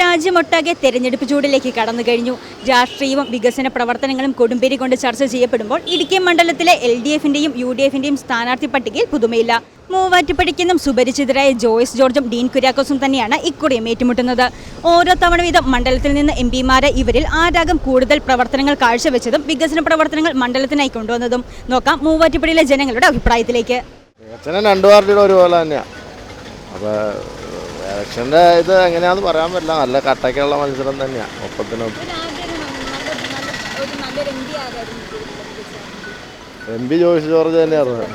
രാജ്യമൊട്ടാകെ തെരഞ്ഞെടുപ്പ് ചൂടിലേക്ക് കടന്നു കഴിഞ്ഞു. രാഷ്ട്രീയവും വികസന പ്രവർത്തനങ്ങളും കൊടുമ്പേരി കൊണ്ട് ചർച്ച ചെയ്യപ്പെടുമ്പോൾ ഇടുക്കി മണ്ഡലത്തിലെ എൽ ഡി എഫിന്റെയും യു ഡി എഫിന്റെയും സ്ഥാനാർത്ഥി പട്ടികയിൽ പുതുമയില്ല. മൂവാറ്റുപടിക്കുന്നും സുപരിചിതരായ ജോയ്സ് ജോർജും ഡീൻ കുര്യാക്കോസും തന്നെയാണ് ഇക്കുറിയും ഏറ്റുമുട്ടുന്നത്. ഓരോ തവണ വീതം മണ്ഡലത്തിൽ നിന്ന് എം പിമാരെ ഇവരിൽ ആരാകും കൂടുതൽ പ്രവർത്തനങ്ങൾ കാഴ്ചവെച്ചതും വികസന പ്രവർത്തനങ്ങൾ മണ്ഡലത്തിനായി കൊണ്ടുവന്നതും. നോക്കാം മൂവാറ്റുപടിയിലെ ജനങ്ങളുടെ അഭിപ്രായത്തിലേക്ക്. രണ്ട് പാർട്ടിയുടെ ഒരുപോലെ തന്നെയാണ് അപ്പോൾ ഇലക്ഷന്റെ ഇത് എങ്ങനെയാന്ന് പറയാൻ പറ്റില്ല. നല്ല കട്ടയ്ക്കുള്ള മത്സരം തന്നെയാണ് ഒപ്പത്തിനൊപ്പം എം പി ജോയിസ് ജോർജ് തന്നെയായിരുന്നു.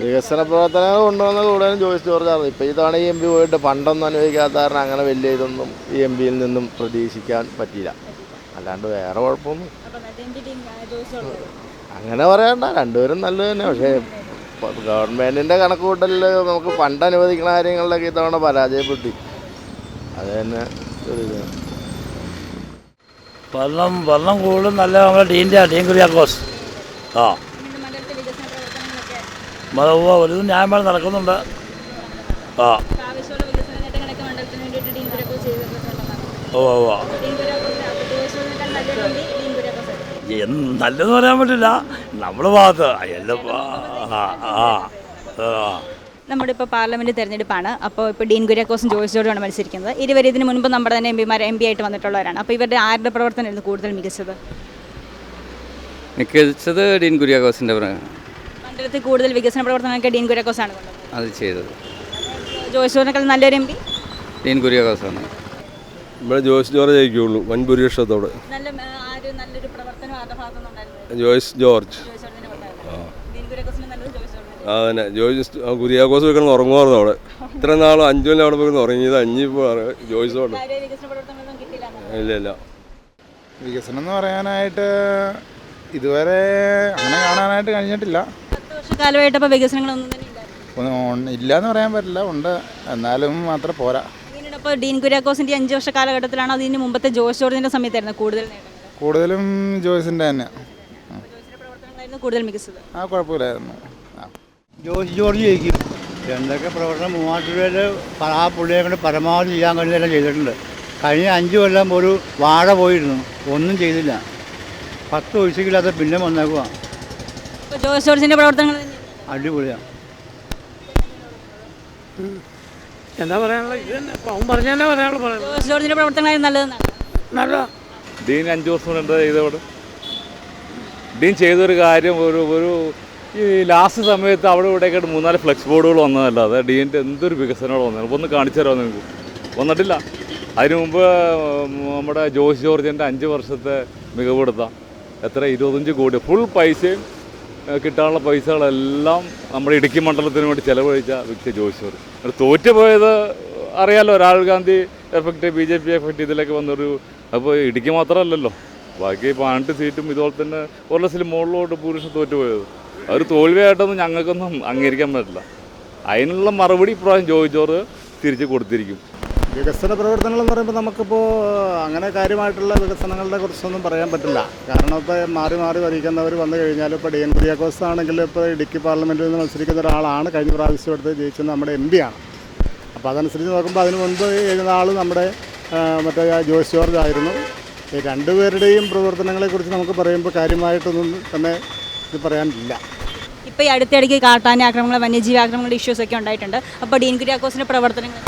വികസന പ്രവർത്തനങ്ങൾ കൊണ്ടുവന്ന കൂടുതലും ജോയിസ് ജോർജ് ആയിരുന്നു. ഇപ്പോൾ ഇതാണ് ഈ എം പി പോയിട്ട് പണ്ടൊന്നും അനുഭവിക്കാത്ത കാരണം അങ്ങനെ വലിയ ഇതൊന്നും ഈ എം പിയിൽ നിന്നും പ്രതീക്ഷിക്കാൻ പറ്റിയില്ല. അല്ലാണ്ട് വേറെ കുഴപ്പമൊന്നും അങ്ങനെ പറയണ്ട. രണ്ടുപേരും നല്ലത് തന്നെ. പക്ഷേ ഗവൺമെന്റിന്റെ കണക്ക് കൂട്ടലിൽ നമുക്ക് ഫണ്ട് അനുവദിക്കുന്ന കാര്യങ്ങളിലൊക്കെ ഇത്തവണ പരാജയപ്പെട്ടു. അത് തന്നെ വെള്ളം വെള്ളം കൂടുതലും നല്ല നമ്മുടെ ഡീന്റെ ഡീൻ കുര്യാക്കോസ്. ആ. ഒരു ന്യായമായി നടക്കുന്നുണ്ട്. ആ. ഓ ഓ എന്ന് നല്ലതെന്ന് പറയാൻ പറ്റില്ല. നമ്മുടെ ഭാഗത്ത്. എല്ലാം ആ നമ്മുടെ ഇപ്പോൾ പാർലമെന്റ് തെരഞ്ഞെടുപ്പാണ്. അപ്പോൾ ഇപ്പോൾ ഡീൻ കുര്യാക്കോസും ജോയിസ് ജോർജാണ് മത്സരിക്കുന്നത്. ഇരുവർ ഇതിന് മുൻപ് നമ്മുടെ തന്നെ എം പിമാർ എം പി ആയിട്ട് വന്നിട്ടുള്ളവരാണ്. അപ്പോൾ ഇവരുടെ ആരുടെ പ്രവർത്തനമായിരുന്നു കൂടുതൽ മികച്ചത്? മികച്ചത് ഡീൻ കുര്യാക്കോസിന്റെ മണ്ഡലത്തിൽ കൂടുതൽ വികസന പ്രവർത്തനങ്ങളൊക്കെ ഡീൻ കുര്യാക്കോസാണ് അത് ചെയ്തത്. ജോയിസ് ജോർജിനേക്കാൾ നല്ലൊരു എം പി? ഡീൻ കുര്യാക്കോസാണ്. ഇവിടെ ജോയ്സ് ജോർജ് ജയിക്കുള്ളൂ വൻ ഭൂരിപക്ഷത്തോടെ ജോയ്സ് ജോർജ്. ആ. തന്നെ ജോയ്സ് കുര്യാഘോസ് കുര്യാക്കോസ് കിടന്ന് ഉറങ്ങുമായിരുന്നു അവിടെ. ഇത്ര നാളും അഞ്ചു കൊല്ലം അവിടെ പോയി ഉറങ്ങിയത് അഞ്ഞിപ്പോൾ ജോയ്സ് ഇല്ല ഇല്ല. വികസനം എന്ന് പറയാനായിട്ട് ഇതുവരെ അങ്ങനെ കാണാനായിട്ട് കഴിഞ്ഞിട്ടില്ല. വികസനങ്ങളൊന്നും ഇല്ല എന്ന് പറയാൻ പറ്റില്ല ഉണ്ട്. എന്നാലും മാത്രം പോരാ. അപ്പോൾ ഡീൻ കുര്യാക്കോസിന്റെ അഞ്ച് വർഷ കാലഘട്ടത്തിലാണോ അതിന് മുമ്പത്തെ ജോയിസ് ജോർജിന്റെ സമയത്തായിരുന്നു കൂടുതൽ കൂടുതലും ജോയ്സിന്റെ തന്നെ. കൂടുതൽ മികച്ചത്. ആ കുഴപ്പമില്ലായിരുന്നു. ജോസ് ജോർജ് ജയിക്കും. എന്തൊക്കെ പ്രവർത്തനം മൂവാറ്റുപുഴയിൽ ആ പുള്ളിയെ കൊണ്ട് പരമാവധി ചെയ്യാൻ കഴിയുന്നതെല്ലാം ചെയ്തിട്ടുണ്ട്. കഴിഞ്ഞ അഞ്ച് കൊല്ലം ഒരു വാഴ പോയിരുന്നു. ഒന്നും ചെയ്തില്ല. പത്ത് ഒഴിച്ചില്ലാതെ പിന്നെ വന്നേക്കുക ജോസ് ജോയിസ് ജോർജിന്റെ പ്രവർത്തനങ്ങൾ അടിപൊളിയാണ് എന്താ പറയാനുള്ള ഇത് തന്നെ. അവൻ പറയാനുള്ള പറയുന്നത്. ജോയിസ് ജോർജിന്റെ പ്രവർത്തനങ്ങളായിരുന്നു നല്ലതെന്നാണ് നല്ല ഡീൻ അഞ്ചു വർഷം എന്താ ചെയ്തവിടെ ഡീൻ ചെയ്തൊരു കാര്യം ഒരു ഒരു ഈ ലാസ്റ്റ് സമയത്ത് അവിടെ ഇവിടെയൊക്കെ മൂന്നാൽ ഫ്ലെക്സ് ബോർഡുകൾ വന്നതല്ലാതെ ഡീന്റെ എന്തൊരു വികസനമാണ് വന്നത്. ഒന്ന് കാണിച്ചു തരാമോ നിങ്ങൾക്ക് വന്നിട്ടില്ല. അതിനു മുമ്പ് നമ്മുടെ ജോസ് ജോർജിന്റെ അഞ്ച് വർഷത്തെ മികവെടുത്താം എത്ര? ഇരുപത്തഞ്ച് കോടി. ഫുൾ പൈസയും കിട്ടാനുള്ള പൈസകളെല്ലാം നമ്മുടെ ഇടുക്കി മണ്ഡലത്തിന് വേണ്ടി ചെലവഴിച്ച വ്യക്തി ജോയിച്ചവർ. ജോർജ് പോയത് അറിയാലോ Rahul Gandhi effect B J P effect ഇതിലേക്ക് വന്നൊരു അപ്പോൾ ഇടുക്കി മാത്രമല്ലല്ലോ. ബാക്കി പതിനെട്ട് സീറ്റും ഇതുപോലെ തന്നെ ഒരു ലക്ഷത്തിൽ മുകളിലോട്ട് പുരുഷൻ തോറ്റുപോയത് അതൊരു തോൽവിയായിട്ടൊന്നും ഞങ്ങൾക്കൊന്നും അംഗീകരിക്കാൻ പറ്റില്ല. അതിനുള്ള മറുപടി ഇപ്രാവശ്യം ജോയി ജോർജ് തിരിച്ച് കൊടുത്തിരിക്കും. വികസന പ്രവർത്തനങ്ങൾ എന്ന് പറയുമ്പോൾ നമുക്കിപ്പോൾ അങ്ങനെ കാര്യമായിട്ടുള്ള വികസനങ്ങളുടെ കുറിച്ചൊന്നും പറയാൻ പറ്റില്ല. കാരണം ഇപ്പോൾ മാറി മാറി ഭരിക്കുന്നവർ വന്നു കഴിഞ്ഞാൽ ഇപ്പോൾ ഡി എൻ കുര്യാക്കോസ് ആണെങ്കിൽ ഇപ്പോൾ ഇടുക്കി പാർലമെന്റിൽ നിന്ന് മത്സരിക്കുന്ന ഒരാളാണ് കഴിഞ്ഞ പ്രാവശ്യം എടുത്ത് ജയിച്ചത് നമ്മുടെ എം ആണ്. അപ്പോൾ അതനുസരിച്ച് നോക്കുമ്പോൾ അതിന് മുൻപ് എഴുതുന്ന ആൾ നമ്മുടെ മറ്റേ ജോസ് ജോർജ് ആയിരുന്നു. ഈ രണ്ടുപേരുടെയും പ്രവർത്തനങ്ങളെക്കുറിച്ച് നമുക്ക് പറയുമ്പോൾ കാര്യമായിട്ടൊന്നും തന്നെ ഇത് പറയാനില്ല. ഇപ്പോൾ ഈ അടുത്തിടയ്ക്ക് കാട്ടാന ആക്രമണങ്ങൾ വന്യജീവി ആക്രമണങ്ങളുടെ ഇഷ്യൂസ് ഒക്കെ ഉണ്ടായിട്ടുണ്ട്. അപ്പോൾ ഡീൻ കുര്യാക്കോസിന്റെ പ്രവർത്തനങ്ങൾ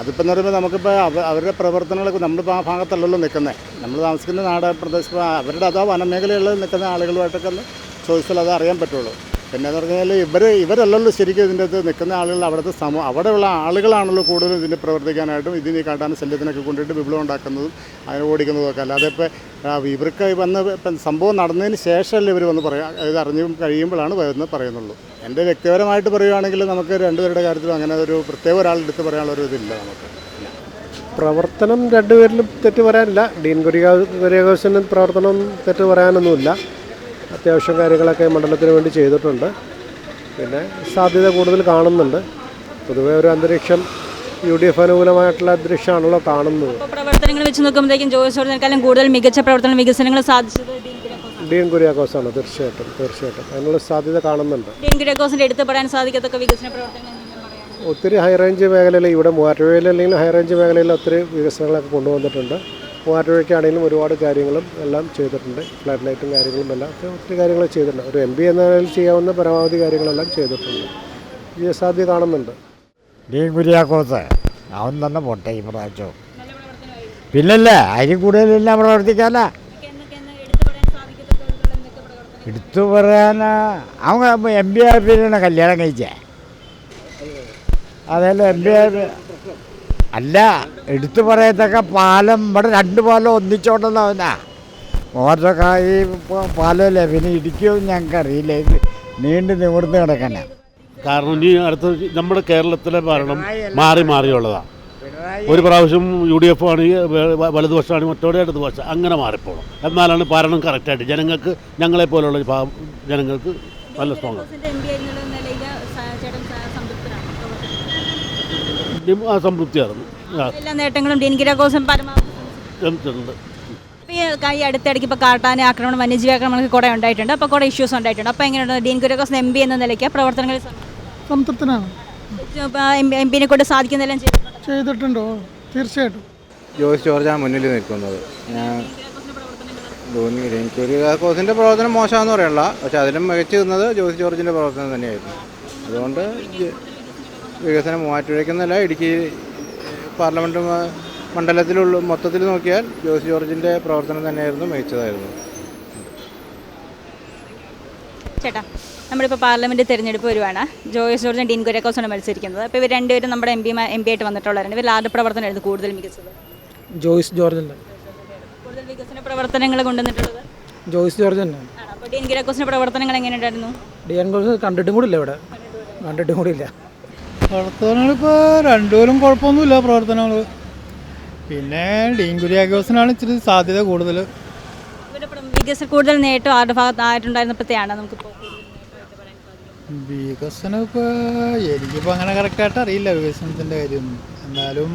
അതിപ്പോൾ എന്ന് പറയുമ്പോൾ നമുക്കിപ്പോൾ അവ അവരുടെ പ്രവർത്തനങ്ങളൊക്കെ നമ്മളിപ്പോൾ ആ ഭാഗത്തല്ലല്ലോ നിൽക്കുന്നത്. നമ്മൾ താമസിക്കുന്ന നാട് പ്രദേശം അവരുടെ അതോ വനമേഖലകളിൽ നിൽക്കുന്ന ആളുകളുമായിട്ടൊക്കെ ഒന്ന് ചോദിച്ചാൽ അത് അറിയാൻ പറ്റുള്ളൂ. പിന്നെ എന്ന് പറഞ്ഞാൽ ഇവർ ഇവരല്ലല്ലോ ശരിക്കും ഇതിന്റെ അകത്ത് നിൽക്കുന്ന ആളുകൾ അവിടുത്തെ സമൂഹം അവിടെയുള്ള ആളുകളാണല്ലോ കൂടുതലും ഇതിന് പ്രവർത്തിക്കാനായിട്ടും ഇതിന് കാട്ടാന ശല്യത്തിനൊക്കെ കൊണ്ടിട്ട് വിപ്ലവം ഉണ്ടാക്കുന്നതും അതിനെ ഓടിക്കുന്നതും ഒക്കെ അല്ലാതെ ഇപ്പോൾ ഇവർക്ക് വന്ന് സംഭവം നടന്നതിന് ശേഷമല്ലേ ഇവർ വന്ന് പറയാം ഇത് അറിഞ്ഞ് കഴിയുമ്പോഴാണ് വരുന്നത് പറയുന്നുള്ളൂ. എന്റെ വ്യക്തിപരമായിട്ട് പറയുകയാണെങ്കിൽ നമുക്ക് രണ്ടുപേരുടെ കാര്യത്തിലും അങ്ങനെ ഒരു പ്രത്യേക ഒരാളെടുത്ത് പറയാനുള്ള ഒരു ഇതില്ല നമുക്ക്. പ്രവർത്തനം രണ്ടുപേരിലും തെറ്റ് പറയാനില്ല. ഡീൻ കുര്യാ കുര്യാഘോഷന് പ്രവർത്തനം തെറ്റ് പറയാനൊന്നുമില്ല. അത്യാവശ്യം കാര്യങ്ങളൊക്കെ മണ്ഡലത്തിന് വേണ്ടി ചെയ്തിട്ടുണ്ട്. പിന്നെ സാധ്യത കൂടുതൽ കാണുന്നുണ്ട്. പൊതുവേ ഒരു അന്തരീക്ഷം യു ഡി എഫ് അനുകൂലമായിട്ടുള്ള അന്തരീക്ഷമാണല്ലോ കാണുന്നത്. പ്രവർത്തനങ്ങൾ വെച്ച് നോക്കുമ്പോഴത്തേക്കും ജോയിസ് ജോർജിനേക്കാളും കൂടുതൽ മികച്ച പ്രവർത്തന വികസനങ്ങൾ സാധിച്ചത് ഡീൻ കുര്യാക്കോസ് ഡീൻ കുര്യാക്കോസാണ് തീർച്ചയായിട്ടും തീർച്ചയായിട്ടും. അതിനുള്ള സാധ്യത കാണുന്നുണ്ട്. എടുത്തു പറയാൻ സാധിക്കത്തക്ക വികസന പ്രവർത്തനങ്ങൾ? ഒത്തിരി ഹൈ റേഞ്ച് മേഖലയിൽ ഇവിടെ മൂവാറ്റുപുഴയിൽ അല്ലെങ്കിൽ ഹൈ റേഞ്ച് മേഖലയിൽ ഒത്തിരി വികസനങ്ങളൊക്കെ കൊണ്ടുവന്നിട്ടുണ്ട്. മൂവാറ്റുപുഴയ്ക്കാണെങ്കിലും ഒരുപാട് കാര്യങ്ങളും എല്ലാം ചെയ്തിട്ടുണ്ട്. ഫ്ലാറ്റ് ലൈറ്റും കാര്യങ്ങളും എല്ലാം ഒക്കെ ഒത്തിരി കാര്യങ്ങൾ ചെയ്തിട്ടുണ്ട്. ഒരു എം പി എന്ന നിലയിൽ ചെയ്യാവുന്ന പരമാവധി കാര്യങ്ങളെല്ലാം ചെയ്തിട്ടുണ്ട്. വിജയസാധ്യത കാണുന്നുണ്ട്. ഡീൻ കുര്യാക്കോസ് അവൻ തന്നെ പോട്ടെ ഈ പ്രാവശ്യം. പിന്നല്ലേ അതിൽ കൂടുതലെല്ലാം പ്രവർത്തിക്കാല്ല എടുത്തു പറയാനാ. അവൻ എം പി ആർ പിന്നാണ് കല്യാണം കഴിച്ചേ. അതല്ല എം പി ആർ അല്ല എടുത്തു പറയത്തക്ക പാലം ഇവിടെ രണ്ട് പാലം ഒന്നിച്ചോണ്ടെന്ന് അവനാ. മോട്ടൊക്കെ ഈ പാലമല്ലേ പിന്നെ ഇടിക്കുമോ ഞങ്ങൾക്ക് അറിയില്ല ഇത് നീണ്ടു നിവർന്ന് കിടക്കണേ. കാരണം ഇനി അടുത്ത നമ്മുടെ കേരളത്തിലെ ഭരണം മാറി മാറിയുള്ളതാണ് ഒരു പ്രാവശ്യം യു ഡി എഫ് ആണെങ്കിൽ വലതുപക്ഷമാണെങ്കിൽ മറ്റോടെ ഇടതുപക്ഷം. അങ്ങനെ മാറിപ്പോണം. എന്നാലാണ് ഭരണം കറക്റ്റായിട്ട് ജനങ്ങൾക്ക് ഞങ്ങളെ പോലുള്ള ജനങ്ങൾക്ക് നല്ല സ്ട്രോങ് സംതൃപ്തിയായിരുന്നു. എല്ലാ നേട്ടങ്ങളും ഡീൻ ശ്രമിച്ചിട്ടുണ്ട് ഈ അടുത്തിടയ്ക്ക് ഇപ്പോൾ കാട്ടാന ആക്രമണം വന്യജീവി ആക്രമണം കുറെ ഉണ്ടായിട്ടുണ്ട്. അപ്പോൾ കുറെ ഇഷ്യൂസ് ഉണ്ടായിട്ടുണ്ട്. അപ്പോൾ എങ്ങനെയുണ്ട്? ഡീൻ കുര്യാക്കോസ് എം പി എന്ന നിലയ്ക്ക് പ്രവർത്തനങ്ങൾ സംതൃപ്തനാണ്. എം പിനെ കൊണ്ട് സാധിക്കുന്നതെല്ലാം ചെയ്തിട്ടുണ്ട് ചെയ്തിട്ടുണ്ടോ? തീർച്ചയായിട്ടും. ജോയ്സ് ജോർജാണ് മുന്നിൽ നിൽക്കുന്നത്. ഞാൻ ധോനി ഒരു കോസിന്റെ പ്രവർത്തനം മോശമാണെന്ന് പറയണ്ട പക്ഷെ അതിലും മികച്ചു നിന്നത് ജോയ്സ് ജോർജിന്റെ പ്രവർത്തനം തന്നെയായിരുന്നു. അതുകൊണ്ട് വികസനം മൂവാറ്റുപുഴയ്ക്കെന്നല്ല ഇടുക്കി പാർലമെന്റ് മണ്ഡലത്തിലുള്ള മൊത്തത്തിൽ നോക്കിയാൽ ജോസ് ജോർജിന്റെ പ്രവർത്തനം തന്നെയായിരുന്നു മികച്ചതായിരുന്നു. ചേട്ടാ നമ്മളിപ്പോൾ പാർലമെന്റ് തിരഞ്ഞെടുപ്പ് വരുവാണ്. ജോയസ് ജോർജും ഡീൻ കുര്യാക്കോസാണ് മത്സരിക്കുന്നത്. അപ്പോൾ ഇവർ രണ്ടുപേരും നമ്മുടെ എം പി എം പി ആയിട്ട് വന്നിട്ടുള്ളവരാണ്. ഇവർ ആരുടെ പ്രവർത്തനമായിരുന്നു കൂടുതൽ മികച്ചത്. ജോയിസ് ജോർജ് കൂടുതൽ വികസന പ്രവർത്തനങ്ങൾ കൊണ്ടുവന്നിട്ടുള്ളത്? ജോയിസ് ജോർജ് തന്നെ. അപ്പോൾ ഡീൻ കുര്യാക്കോസിന്റെ പ്രവർത്തനങ്ങൾ എങ്ങനെയുണ്ടായിരുന്നു? ഉണ്ടായിരുന്നു ഡീൻ കോഴ്സ് കണ്ടിട്ടും കൂടി ഇല്ല ഇവിടെ. കണ്ടിട്ടും കൂടി ഇല്ല പ്രവർത്തനങ്ങൾ ഇപ്പോൾ രണ്ടുപേരും കുഴപ്പമൊന്നുമില്ല പ്രവർത്തനങ്ങൾ പിന്നെ ഡീൻ കുര്യാക്കോസിനാണ് ഇച്ചിരി സാധ്യത കൂടുതൽ വികസന കൂടുതൽ നേട്ടം ആരുടെ ഭാഗത്ത് ആയിട്ടുണ്ടായിരുന്നപ്പോഴത്തെയാണ് നമുക്കിപ്പോൾ വികസനം ഇപ്പോൾ എനിക്കിപ്പോൾ അങ്ങനെ കറക്റ്റായിട്ട് അറിയില്ല വികസനത്തിന്റെ കാര്യമൊന്നും. എന്നാലും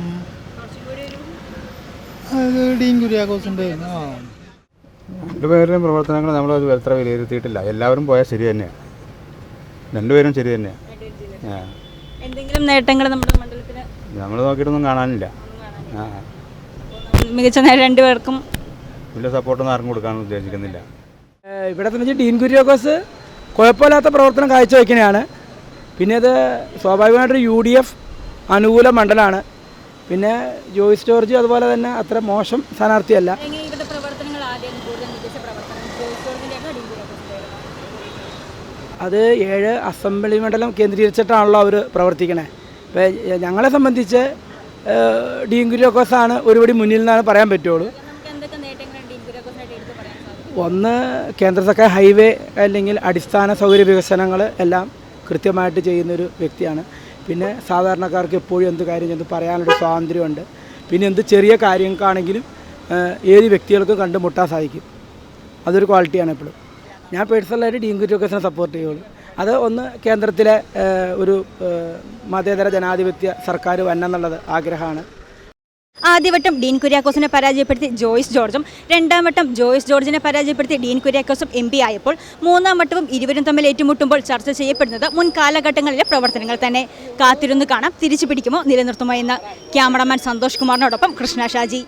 അത് ഡീൻ കുര്യാക്കോസിന്റെ ആ. രണ്ടുപേരുടെയും പ്രവർത്തനങ്ങൾ നമ്മൾ എത്ര വിലയിരുത്തിയിട്ടില്ല. എല്ലാവരും പോയാൽ ശരി തന്നെയാണ് രണ്ടുപേരും ശരി തന്നെയാണ് ആ. എന്തെങ്കിലും നേട്ടങ്ങൾ നമ്മുടെ മണ്ഡലത്തിന്? നമ്മൾ നോക്കിയിട്ടൊന്നും കാണാനില്ല. ആ. മികച്ച നേരം രണ്ടുപേർക്കും വലിയ സപ്പോർട്ടൊന്നും ആർക്കും കൊടുക്കാൻ ഉദ്ദേശിക്കുന്നില്ല. ഇവിടെ തന്നെ ഡീൻ കുര്യാക്കോസ് കുഴപ്പമില്ലാത്ത പ്രവർത്തനം കാഴ്ചവെക്കുന്നതാണ് പിന്നെ അത് സ്വാഭാവികമായിട്ടൊരു യു ഡി എഫ് അനുകൂല മണ്ഡലമാണ് പിന്നെ ജോയിസ് ജോർജ് അതുപോലെ തന്നെ അത്ര മോശം സ്ഥാനാർത്ഥിയല്ല. അത് ഏഴ് അസംബ്ലി മണ്ഡലം കേന്ദ്രീകരിച്ചിട്ടാണല്ലോ അവർ പ്രവർത്തിക്കണേ. ഇപ്പോൾ ഞങ്ങളെ സംബന്ധിച്ച് ഡീൻ കുര്യാക്കോസാണ് ഒരുപടി മുന്നിൽ നിന്നാണ് പറയാൻ പറ്റുള്ളൂ നമുക്ക് എന്തൊക്കെ നേട്ടങ്ങളാണ് ഡീൻ കുര്യാക്കോസിനായിട്ട് എടുത്ത് പറയാൻ സാധിക്കും ഒന്ന് കേന്ദ്ര സർക്കാർ ഹൈവേ അല്ലെങ്കിൽ അടിസ്ഥാന സൗകര്യ വികസനങ്ങൾ എല്ലാം കൃത്യമായിട്ട് ചെയ്യുന്നൊരു വ്യക്തിയാണ്. പിന്നെ സാധാരണക്കാർക്ക് എപ്പോഴും എന്ത് കാര്യം ചെന്ന് പറയാനൊരു സ്വാതന്ത്ര്യമുണ്ട്. പിന്നെ എന്ത് ചെറിയ കാര്യങ്ങൾക്കാണെങ്കിലും ഏത് വ്യക്തികൾക്കും കണ്ടുമുട്ടാൻ സാധിക്കും. അതൊരു ക്വാളിറ്റിയാണ് എപ്പോഴും. ഞാൻ പേഴ്സണലായിട്ട് ഡീൻ ഒക്കെ സപ്പോർട്ട് ചെയ്യുള്ളൂ. അത് ഒന്ന് കേന്ദ്രത്തിലെ ഒരു മതേതര ജനാധിപത്യ സർക്കാർ വന്നെന്നുള്ളത് ആഗ്രഹമാണ്. ആദ്യവട്ടം ഡീൻ കുര്യാക്കോസിനെ പരാജയപ്പെടുത്തി ജോയിസ് ജോർജും രണ്ടാം വട്ടം ജോയിസ് ജോർജിനെ പരാജയപ്പെടുത്തി ഡീൻ കുര്യാക്കോസും എം പി ആയപ്പോൾ മൂന്നാം വട്ടവും ഇരുവരും തമ്മിൽ ഏറ്റുമുട്ടുമ്പോൾ ചർച്ച ചെയ്യപ്പെടുന്നത് മുൻ കാലഘട്ടങ്ങളിലെ പ്രവർത്തനങ്ങൾ തന്നെ. കാത്തിരുന്നു കാണാം തിരിച്ചു പിടിക്കുമോ നിലനിർത്തുമോ എന്ന്. ക്യാമറമാൻ സന്തോഷ് കുമാറിനോടൊപ്പം കൃഷ്ണ ഷാജി.